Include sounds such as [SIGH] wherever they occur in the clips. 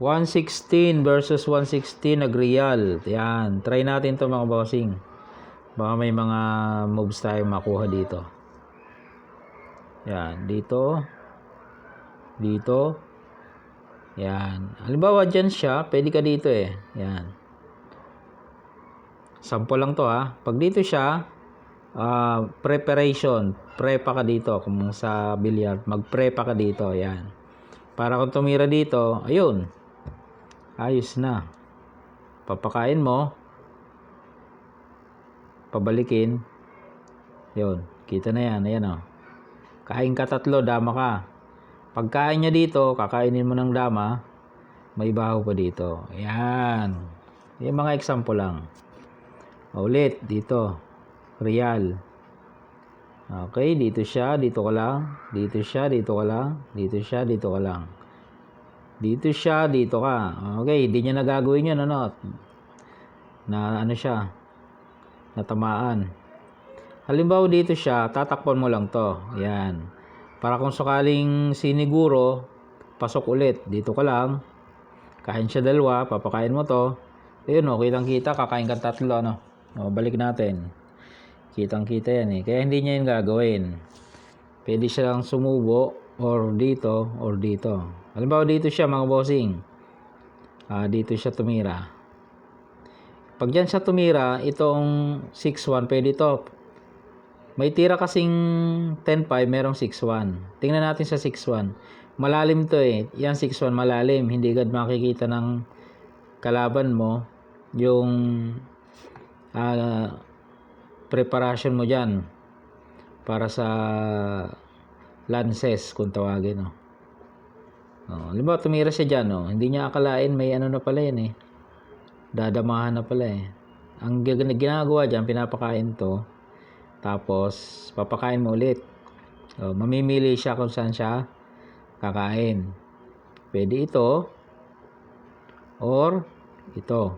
116 versus 116 nag-real. Yan. Try natin to mga bossing. Baka may mga moves tayo makuha dito. Yan. Dito. Dito. Yan. Halimbawa dyan siya. Pwede ka dito eh. Yan. Sample lang to ha. Pag dito siya, ah, preparation. Prepa ka dito. Kung sa billiard, mag-prepa ka dito. Yan. Para kung tumira dito, ayun. Ayos na. Papakain mo. Pabalikin. Yun. Kita na yan. Ayan o. Kain ka tatlo, dama ka. Pagkain niya dito, kakainin mo ng dama, may baho pa dito. Ayan. Yung mga example lang. Ulit, dito. Real. Okay, dito siya, dito ka lang. Dito siya, dito ka lang. Dito siya, dito ka lang. Dito siya, dito ka. Okay, hindi niya nagagawin yun, ano? Na ano siya? Natamaan. Halimbawa dito siya, tatakpan mo lang to. Yan. Para kung sakaling siniguro, pasok ulit. Dito ka lang. Kain siya dalawa, papakain mo to. Ayun o, kitang kita, kakain ka tatlo, ano? O, balik natin. Kitang kita yan eh. Kaya hindi niya yun gagawin. Pwede siya lang sumubo or dito or dito. Halimbawa dito siya mga bossing. Ah, dito siya tumira. Pag dyan siya tumira, itong 6-1, pwede to. May tira kasing 10-5, merong 6-1. Tingnan natin sa 6-1. Malalim to eh. Yan 6-1 malalim. Hindi agad makikita ng kalaban mo yung ah, preparation mo dyan para sa lances kung tawagin no. Oh, halimbawa tumira siya dyan, no? hindi niya akalain may ano na pala yan eh. Dadamahan na pala eh. Ang ginagawa dyan, pinapakain to. Tapos, papakain mo ulit. Oh, mamimili siya kung saan siya kakain. Pwede ito or ito.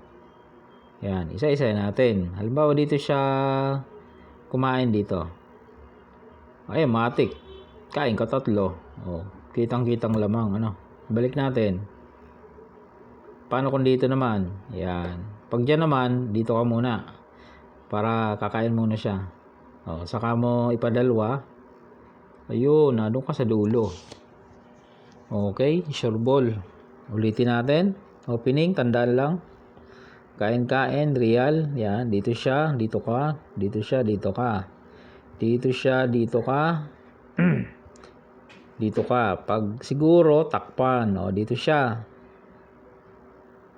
Yan, isa-isa natin. Halimbawa dito siya kumain dito. Ay, matik. Kain ka tatlo. Oh, kitang-kitang lamang ano. Balik natin. Paano kung dito naman? Yan. Pag dyan naman, dito ka muna. Para kakain muna siya. Oh, saka mo ipadalwa. Ayun, na ka sa dulo. Okay, sure ball. Ulitin natin. Opening, tandaan lang. Kain-kain, real. Yan, dito siya, dito ka, dito siya, dito ka. Dito siya, dito ka. [CLEARS THROAT] dito ka. Pag siguro, takpan. O, dito siya.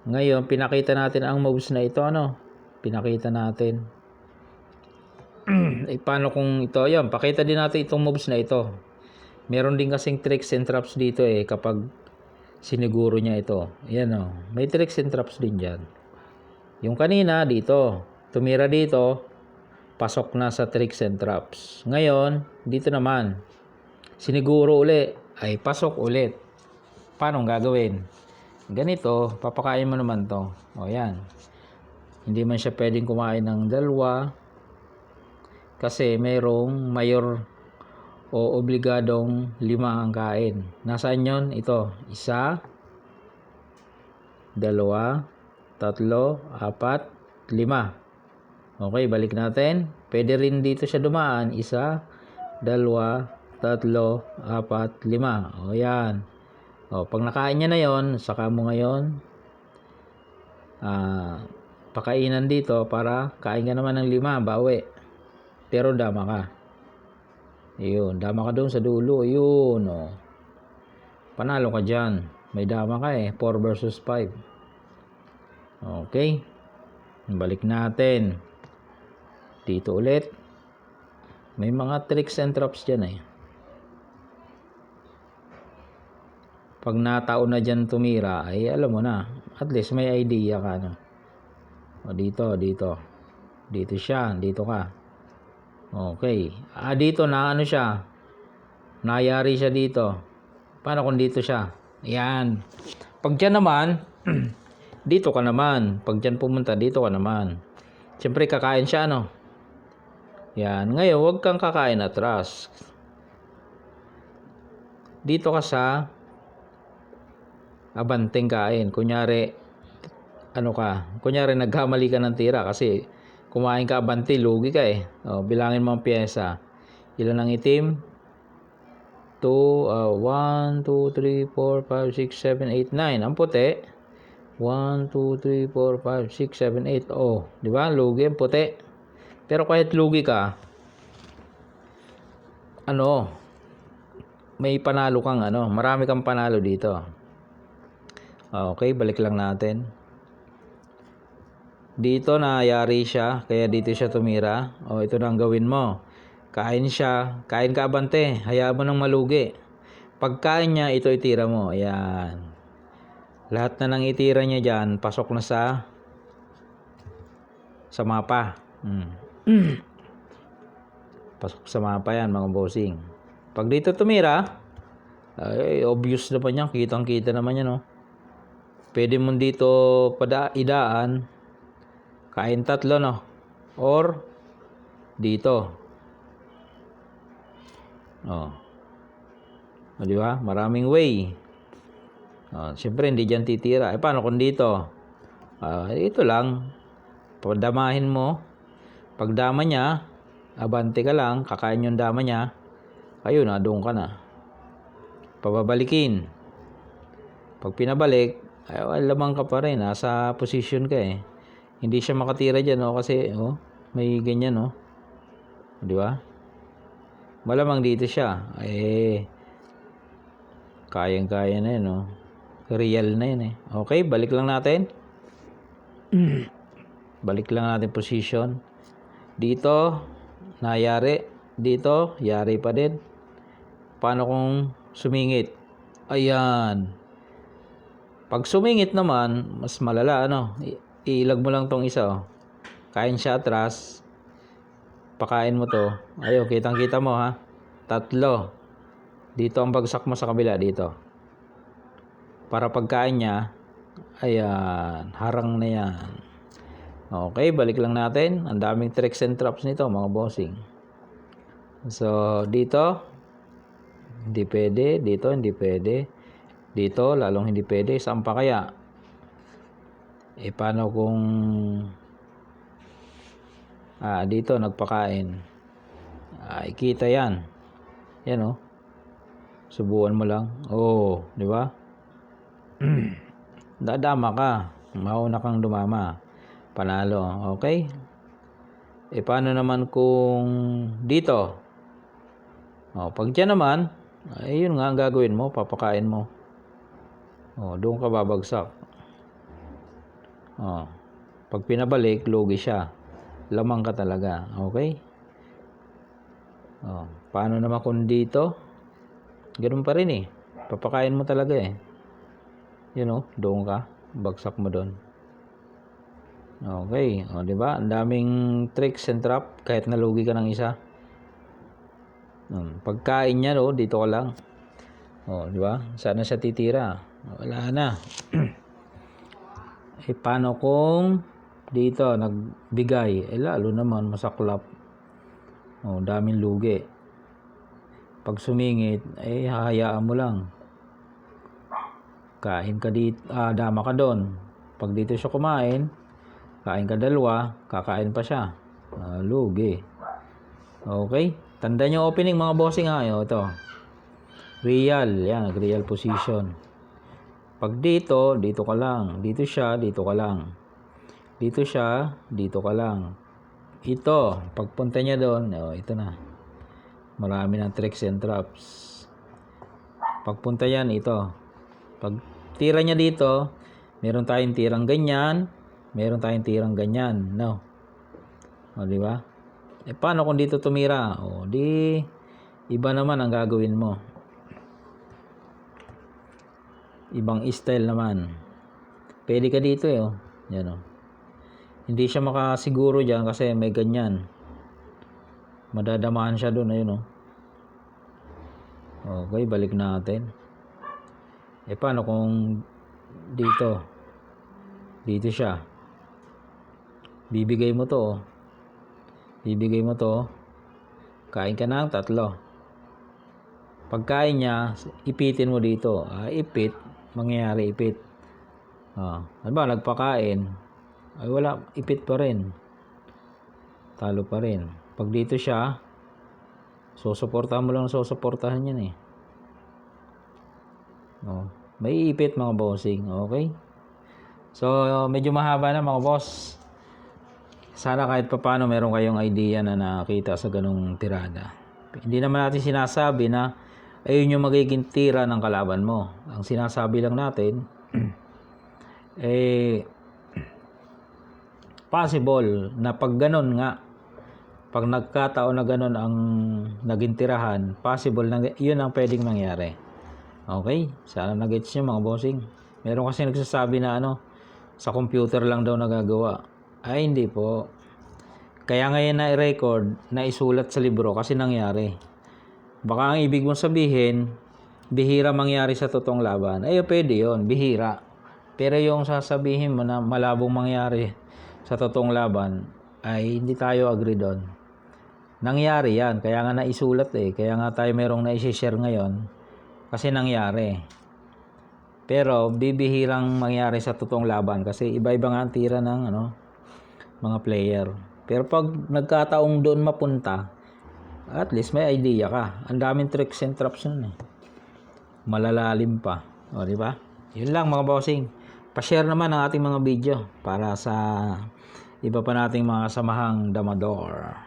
Ngayon, pinakita natin ang moves na ito, ano? Pinakita natin. [CLEARS THROAT] eh, paano kung ito? Yan, pakita din natin itong moves na ito. Meron din kasing tricks and traps dito eh, kapag siniguro niya ito. Yan o. May tricks and traps din dyan. Yung kanina, dito. Tumira dito, pasok na sa tricks and traps. Ngayon, dito naman. Siniguro uli, ay pasok ulit. Paano gagawin? Ganito, papakain mo naman to. O yan. Hindi man siya pwedeng kumain ng dalawa kasi mayroong mayor o obligadong lima ang kain. Nasaan yon? Ito. Isa, dalawa, tatlo, apat, lima. Okay, balik natin. Pwede rin dito siya dumaan. Isa, dalawa, tatlo, apat, lima. O yan. O, pag nakain niya na yon, saka mo ngayon ah, pakainan dito para kain ka naman ng lima, bawi. Pero dama ka. Yun, dama ka doon sa dulo. Yun, o. Panalo ka dyan. May dama ka eh. 4 versus 5. Okay. Balik natin. Dito ulit. May mga tricks and traps dyan eh. Pag nataon na dyan tumira, ay alam mo na. At least may idea ka. No? O dito, dito. Dito siya, dito ka. Okay. Ah, dito na ano siya. Nayari siya dito. Paano kung dito siya? Yan. Pag dyan naman, [CLEARS THROAT] dito ka naman. Pag dyan pumunta, dito ka naman. Siyempre, kakain siya, ano? Yan. Ngayon, huwag kang kakain atras. Dito ka sa abanteng kain. Kunyari, ano ka, kunyari nagkamali ka ng tira kasi kumain ka abante, lugi ka eh. O, bilangin mo ang pyesa. Ilan ang itim? 2, uh, 1, 2, 3, 4, 5, 6, 7, 8, 9. Ang puti, 1, 2, 3, 4, 5, 6, 7, 8. Oh, di ba? Lugi ang puti. Pero kahit lugi ka, ano, may panalo kang ano, marami kang panalo dito. Okay, balik lang natin. Dito nayari siya, kaya dito siya tumira. O, ito na ang gawin mo. Kain siya, kain ka abante, hayaan mo nang malugi. Pagkain niya, ito itira mo. Ayan. Lahat na nang itira niya dyan, pasok na sa sa mapa. Hmm. [CLEARS THROAT] Pasok sa mapa yan, mga bossing. Pag dito tumira, ay, obvious naman yan. Kitang-kita naman yan, no? Pwede mo dito pada idaan, kain tatlo, no? Or, dito. Oh. O, di ba? Maraming way. Oh, Siyempre, hindi dyan titira. Eh, paano kung dito? Ah, ito lang. Pagdamahin mo. Pagdama niya, abante ka lang, kakain yung dama niya, ayun na, doon ka na. Pababalikin. Pag pinabalik, ay, well, lamang ka pa rin, nasa position ka eh. Hindi siya makatira dyan, no? kasi oh, may ganyan, no? Di ba? Malamang dito siya. Eh, kayang-kaya na yun, no? Real na yun eh. Okay, balik lang natin. [CLEARS THROAT] balik lang natin position. Dito, nayari. Dito, yari pa din. Paano kung sumingit? Ayan. Pag sumingit naman, mas malala, ano? Iilag mo lang tong isa, oh. Kain siya atras. Pakain mo to. Ayun, kitang-kita mo, ha? Tatlo. Dito ang bagsak mo sa kabila, dito. Para pagkain niya, ayan, harang na yan. Okay, balik lang natin. Ang daming tricks and traps nito, mga bossing. So, dito, hindi pwede. Dito, hindi pwede. Dito, lalong hindi pwede. Saan pa kaya? Eh, paano kung... Ah, dito, nagpakain. Ah, ikita yan. Yan, oh. Subukan mo lang. Oh, di ba? [CLEARS THROAT] Dadama ka. Mauna kang dumama. Panalo. Okay? E paano naman kung dito? Oh, pag dyan naman, ay yun nga ang gagawin mo, papakain mo. Oh, doon ka babagsak. Oh. Pag pinabalik, lugi siya. Lamang ka talaga. Okay? Oh, paano naman kung dito? Ganun pa rin eh. Papakain mo talaga eh. You know, doon ka. Bagsak mo doon. Okay, o di ba? Ang daming tricks and trap kahit nalugi ka ng isa. Um, pagkain niya no, dito ka lang. O, di ba? Sana siya titira. Wala na. [CLEARS THROAT] eh paano kung dito nagbigay? Eh lalo naman masaklap. O, daming lugi. Pag sumingit, eh hahayaan mo lang. Kain ka dito, ah, dama ka doon. Pag dito siya kumain, kain ka dalawa, kakain pa siya. Ah, lugi. Okay? Tanda nyo opening mga bossing ha. Ito. Real. Yan, real position. Pag dito, dito ka lang. Dito siya, dito ka lang. Dito siya, dito ka lang. Ito, pagpunta niya doon, oh, ito na. Marami ng tricks and traps. Pagpunta yan, ito. Pag tira niya dito, meron tayong tirang ganyan, meron tayong tirang ganyan, no? O, di ba? Eh, paano kung dito tumira? O, di, iba naman ang gagawin mo. Ibang style naman. Pwede ka dito, eh, oh. Yan, oh. Hindi siya makasiguro dyan kasi may ganyan. Madadamahan siya doon, ayun, oh. Okay, balik natin. Eh, paano kung dito? Dito siya. Bibigay mo to, oh. Bibigay mo to. Kain ka ng tatlo. Pagkain niya, ipitin mo dito. Ah, ipit. Mangyayari ipit. Oh, ano ba, nagpakain, ay wala, ipit pa rin. Talo pa rin. Pag dito siya, susuportahan mo lang susuportahan yan eh. Oh, may ipit mga bossing, okay? So, medyo mahaba na mga boss. Sana kahit papano meron kayong idea na nakita sa ganung tirada. Hindi naman natin sinasabi na ayun yung magiging tira ng kalaban mo. Ang sinasabi lang natin, [CLEARS THROAT] eh, possible na pag ganun nga, pag nagkataon na ganun ang naging tirahan, possible na yun ang pwedeng mangyari. Okay? Sana nag-gets nyo mga bossing. Meron kasi nagsasabi na ano, sa computer lang daw nagagawa. Ay, hindi po. Kaya ngayon na i-record, na isulat sa libro kasi nangyari. Baka ang ibig mong sabihin, bihira mangyari sa totoong laban. Ay, pwede yon bihira. Pero yung sasabihin mo na malabong mangyari sa totoong laban, ay hindi tayo agree doon. Nangyari yan. Kaya nga naisulat eh. Kaya nga tayo merong na-share ngayon. Kasi nangyari. Pero bibihirang mangyari sa totoong laban kasi iba-iba nga ang tira ng ano, mga player. Pero pag nagkataong doon mapunta, at least may idea ka. Ang daming tricks and traps nun eh. Malalalim pa. O, di ba? Yun lang mga bossing. Pa-share naman ang ating mga video para sa iba pa nating mga samahang damador.